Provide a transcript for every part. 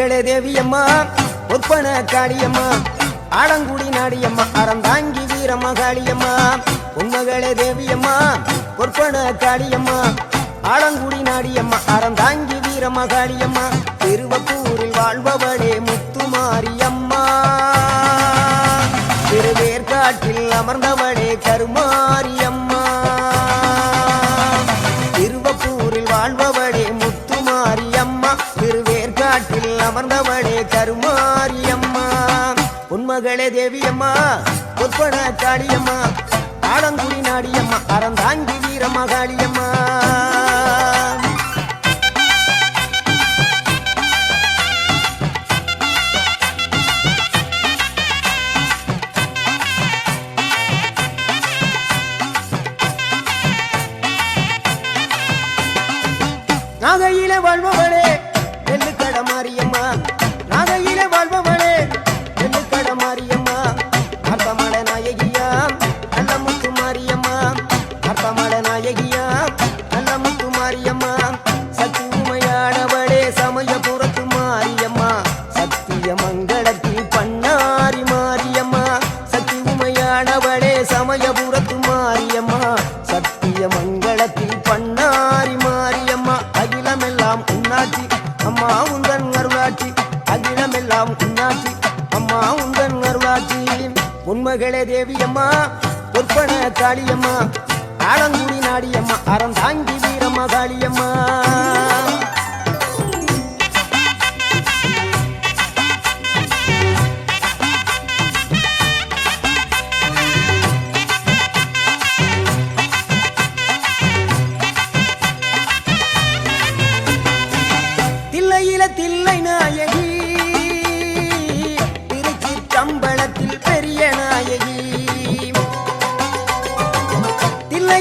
மகளே தேவியம்மா ஒப்பன காளியம்மா ஆலங்குடி நாடியம்மா அறந்தாங்கி வீரம்மா காளியம்மா உன்மகளே தேவியம்மா பொற்பன காளியம்மா ஆலங்குடி நாடியம்மா அறந்தாங்கி வீரம்மா காளியம்மா திருவப்பூரில் வாழ்பவளே முத்துமாரியம்மா. திருவேற்காட்டில் அமர்ந்தவளே கருமா கருமாரியம்மா உன்மகளே தேவியம்மா பொற்பன காளியம்மா ஆலங்குடி நாடியம்மா அறந்தாங்கி வீரமகாளியம்மா.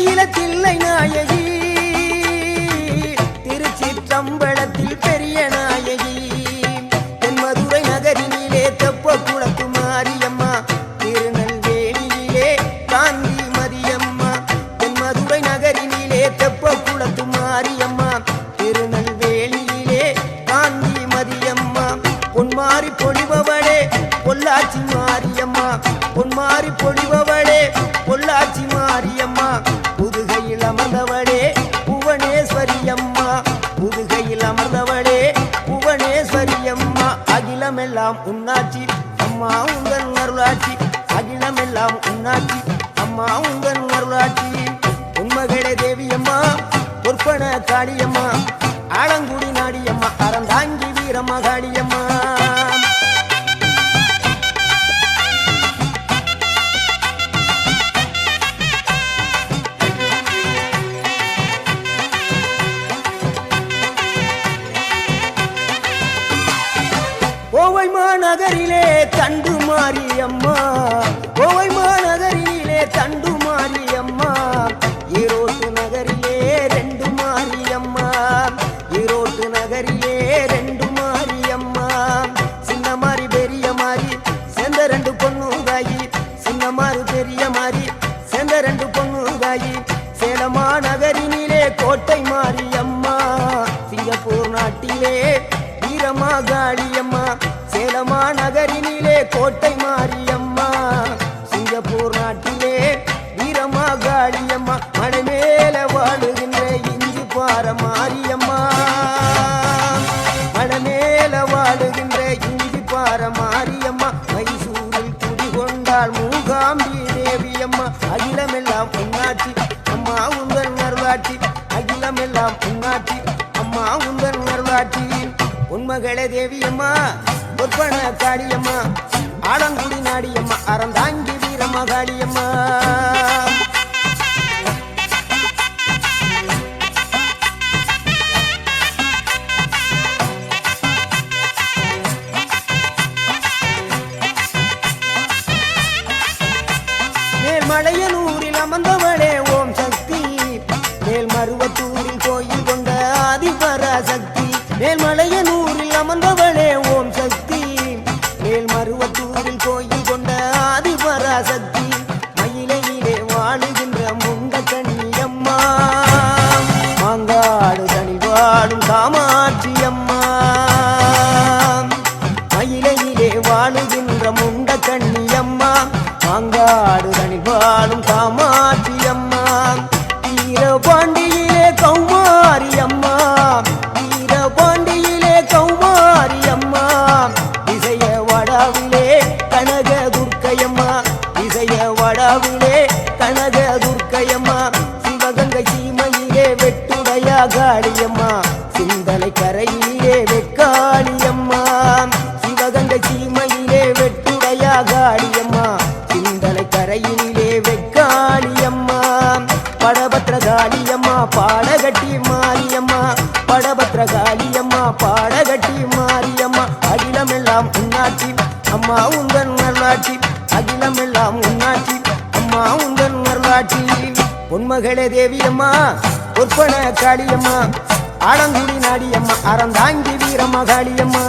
இளத்தில் காளியம்மா ஆலங்குடி நாடியம்மா. அறந்தாங்கி வீரம்மா காளியம்மா கோவை மாநகரிலே தண்டு மாரியம்மா. வேலை தேவியம்மா பொற்பன காளியம்மா ஆலங்குடி நாடியம்மா அறந்தாங்கி வீரம்மா காளியம்மா பாடகட்டி மாரியம்மா படபத்ர காளியம்மா பாடகட்டி மாரியம்மா அகிலமெல்லாம் உன்னாட்சி. அம்மா உந்தன் வரலாட்சி அகிலமெல்லாம் உன்னாட்சி. அம்மா உந்தன் வரலாட்சி பொன்மகளே தேவியம்மா பொற்பன காளியம்மா ஆலங்குடி நாடியம்மா அறந்தாங்கி வீரம்மா காளியம்மா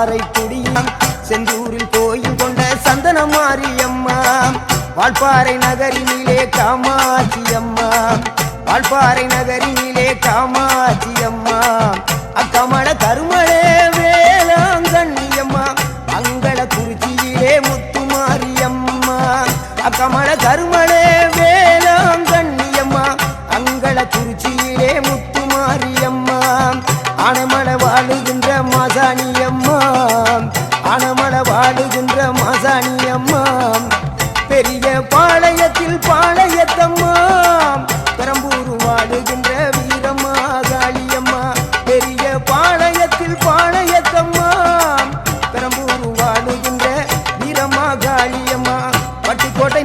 காரைக்குடியில் செந்தூரில் கோயில் கொண்ட சந்தன மாரியம்மா வால்பாறை நகரினிலே காமாட்சி அம்மா வால்பாறை நகரினிலே காமாட்சி அம்மா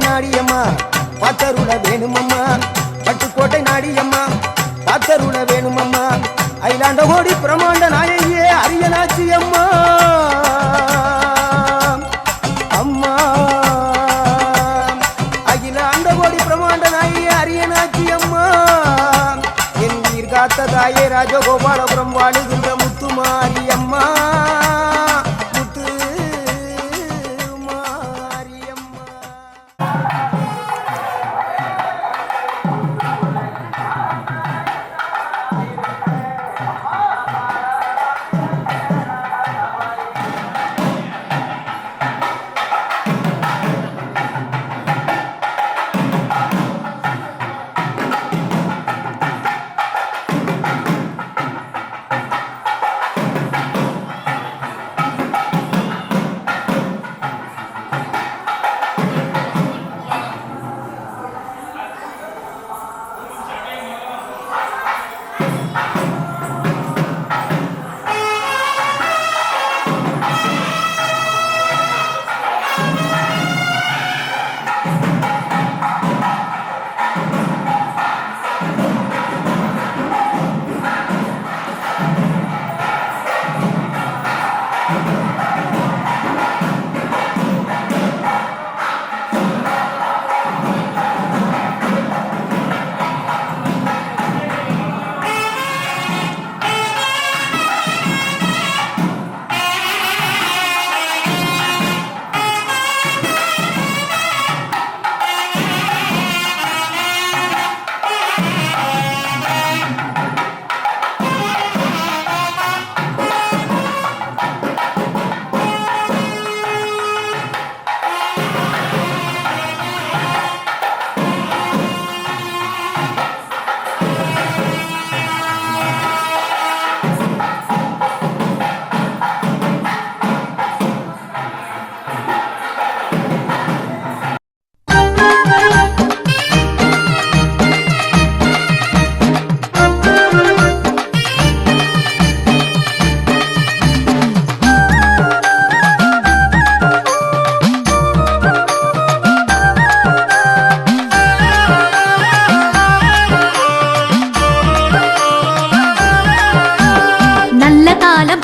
நாடியம்மா. பாத்தருள வேணுமம்மா. பட்டுக்கோட்டை நாடியம்மா. பாத்தருள வேணுமம்மா. அயிலாண்ட கோடி பிரமாண்ட நாயகியே அரியனாச்சி அம்மா. அம்மா அகிலாண்ட கோடி பிரமாண்ட நாயகியே அரியனாச்சி அம்மா என் உயிர் காத்த தாயே ராஜகோபாலபுரம் வாழுகின்ற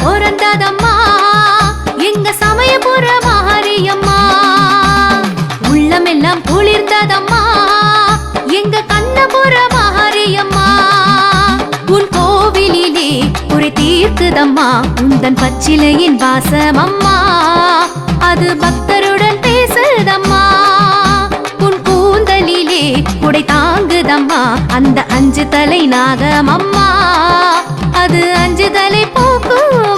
பிறந்ததம்மா. எங்க சமயபுர மாரியம்மா. உள்ளமெல்லாம் குளிர்ந்ததம்மா. எங்க கண்ணபுர மாரியம்மா. உன் கோவிலிலே குறை தீர்க்குதம்மா உந்தன் பச்சிலையின் வாசமம்மா. அது பக்தருடன் பேசுதம்மா. உன் கூந்தலிலே குடை தாங்குதம்மா. அந்த அஞ்சு தலை நாகமம்மா. அது அஞ்சு தலை போக்கும்.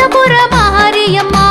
அன்னபுர மாரியம்மா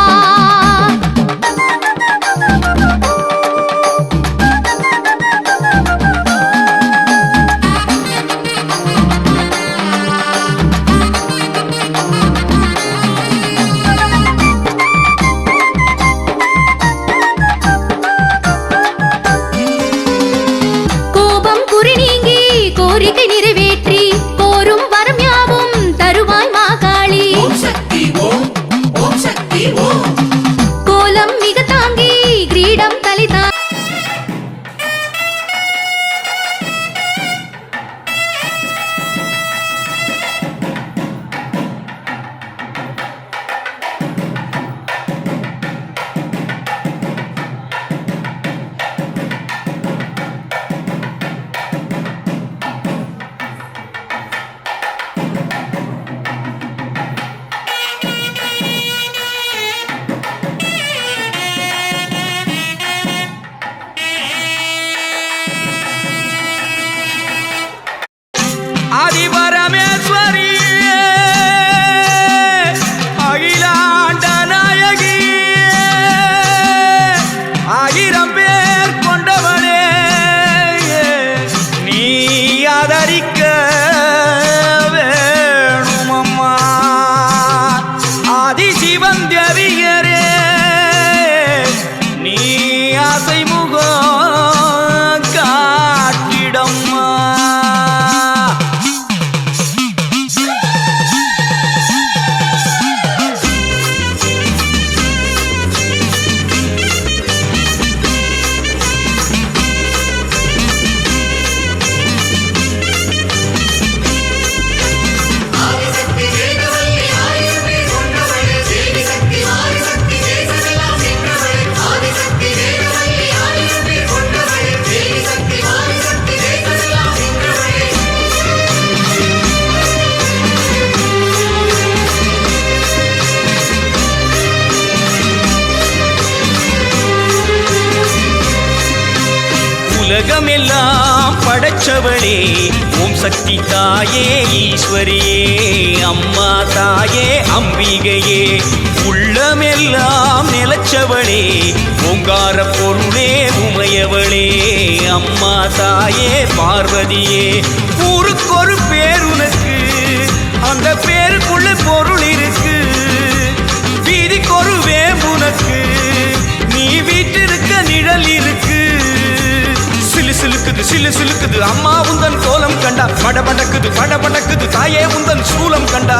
சிங்கார பொருளே உமையவளே அம்மா தாயே பார்வதியே. ஊருக்கொரு பேர் உனக்கு அந்த பேருக்குள்ள பொருள் இருக்கு. வீதிக்கொரு வேம்புனக்கு நீ வீட்டிருக்க நிழல் இருக்கு. சிலு சிலுக்குது சிலு சிலுக்குது அம்மா உந்தன் கோலம் கண்டா. பட படக்குது பட படக்குது தாயே உந்தன் சூலம் கண்டா.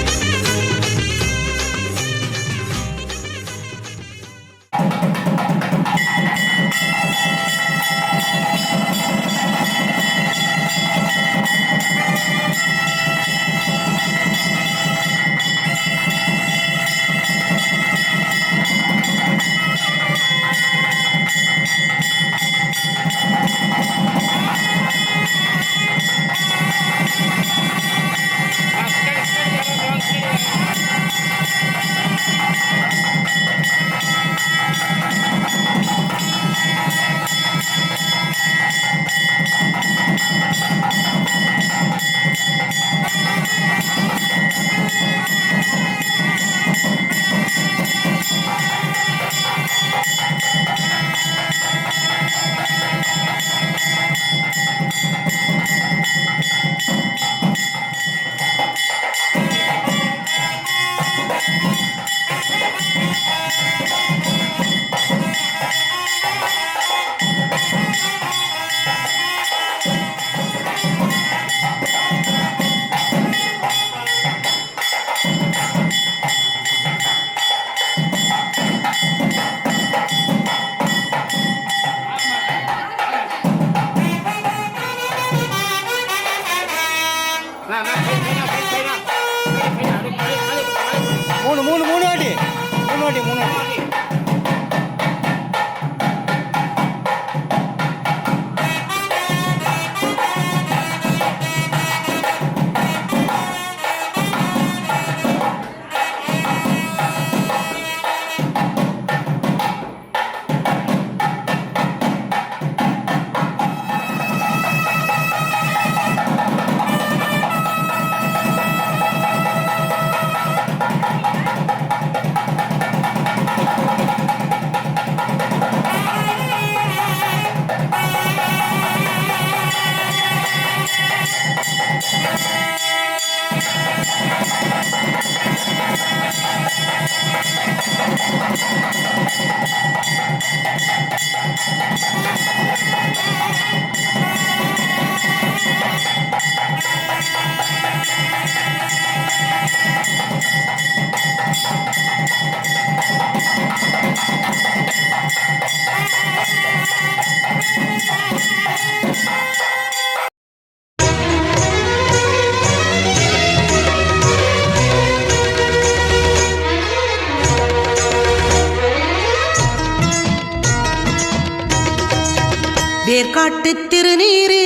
காட்டு திருநீரு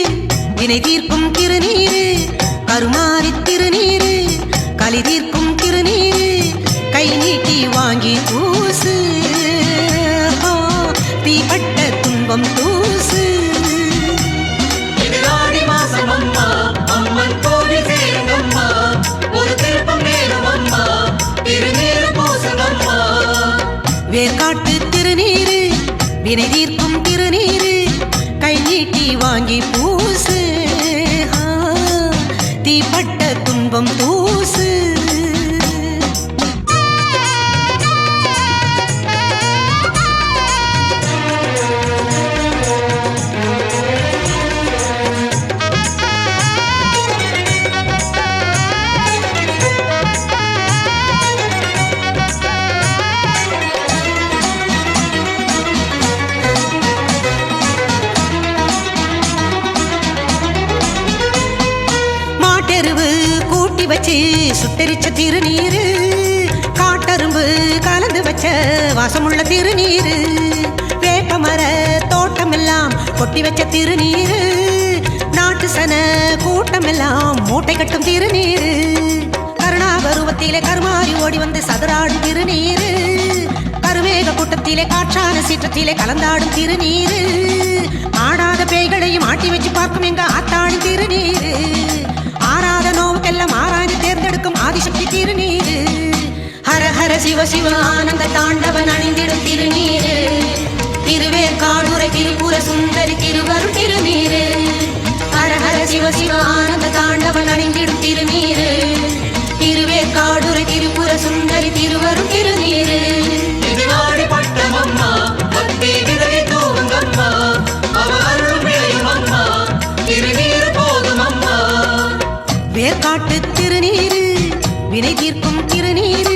வினை தீர்க்கும் திருநீரு கருமாறு வாங்கி பூசு. தீப்பட்ட துன்பம் தூசு வச்சு சுத்தரிச்ச திருநீரு காட்டரும்பு கலந்து வச்ச வாசமுள்ள திருநீரு வேப்பமர தோட்டமெல்லாம் கொட்டி வச்ச திருநீரு நாட்டு சன கூட்டமெல்லாம் மூட்டை கட்டும் திருநீரு கருணாபருவத்திலே கருமாறி ஓடி வந்து சதுராடும் திருநீரு கருவேக கூட்டத்திலே காற்றான சீற்றத்திலே கலந்தாடும் திருநீரு ஆடாத பேய்களையும் ஆட்டி வச்சு பார்க்கும் எங்க ஆத்தாடும் திருநீரு. ஆபத்துக்கெல்லாம் ஆராய்ந்து தேர்ந்தெடுக்கும் ஆதிசக்தி திருநீரு. ஹர ஹர சிவ சிவ ஆனந்த தாண்டவன் அணிந்திடும் திருநீரு. திருவே காடுரை திருப்புர சுந்தரி திருவரும் திருநீரு. ஹர ஹர சிவ சிவ ஆனந்த தாண்டவன் அணிந்திடும் திருநீரு. திருவே காடுரை திருப்புர சுந்தரி திருவரும் திருநீரு. பட்டமம்மா பக்தி விதவி தூவங்கம்மா. வினை தீர்க்கும் திருநீர்.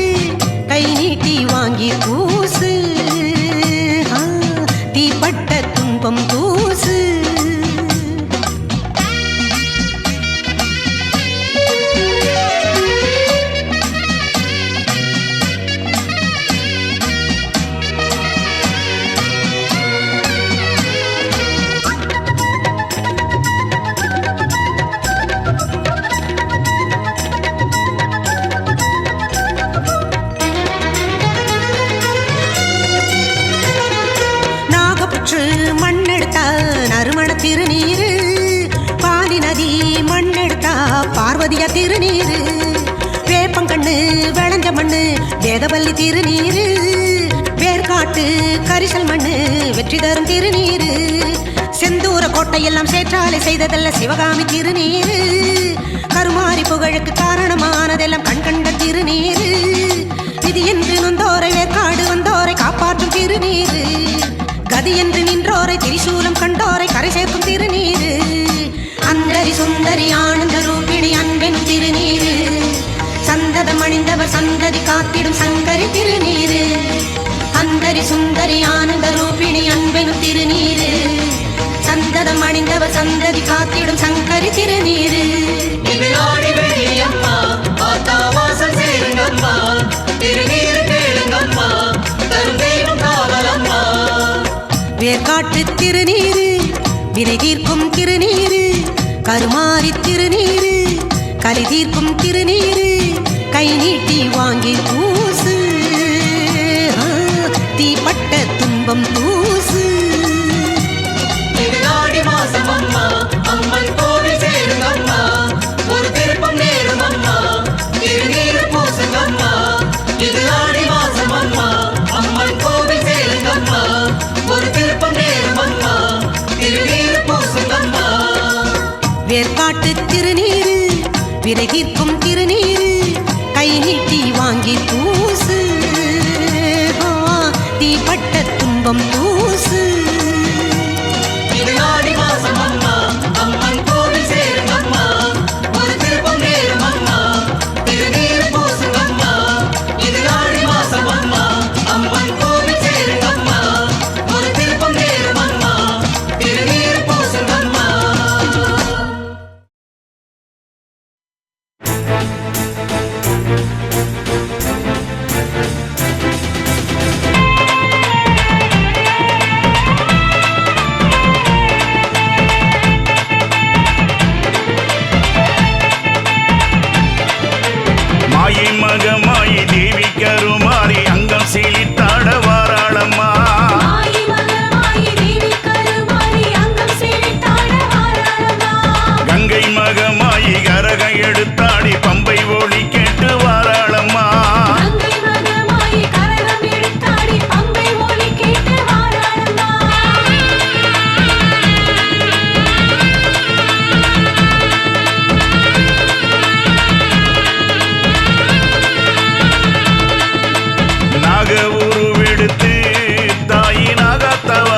கதி என்று நொந்தோரை வேற்காடு வந்தோரை காப்பாற்றும் திருநீரு. கதி என்று நின்றோரை திரிசூலம் கண்டோரை கரை சேர்க்கும் திருநீரு. அந்தரி சுந்தரி ஆனந்த ரூபிணி அன்பென் திருநீரு. சந்ததம் அணிந்தவர் சந்ததி காத்திடும் சங்கரி திருநீரு. அந்தரி சுந்தரி ஆனந்த ரூபிணி அன்பெனும் திருநீரு. சந்ததம் அணிந்தவ சந்ததி காத்திடும் சங்கரி திருநீரு வேர்காட்டு திருநீரு வினை தீர்க்கும் திருநீரு கருமாறி திருநீரு கலி தீர்க்கும் திருநீரு கை நீட்டி வாங்கி பூசு. தீப்பட்ட துன்பம் பூசு. Viene Kid mata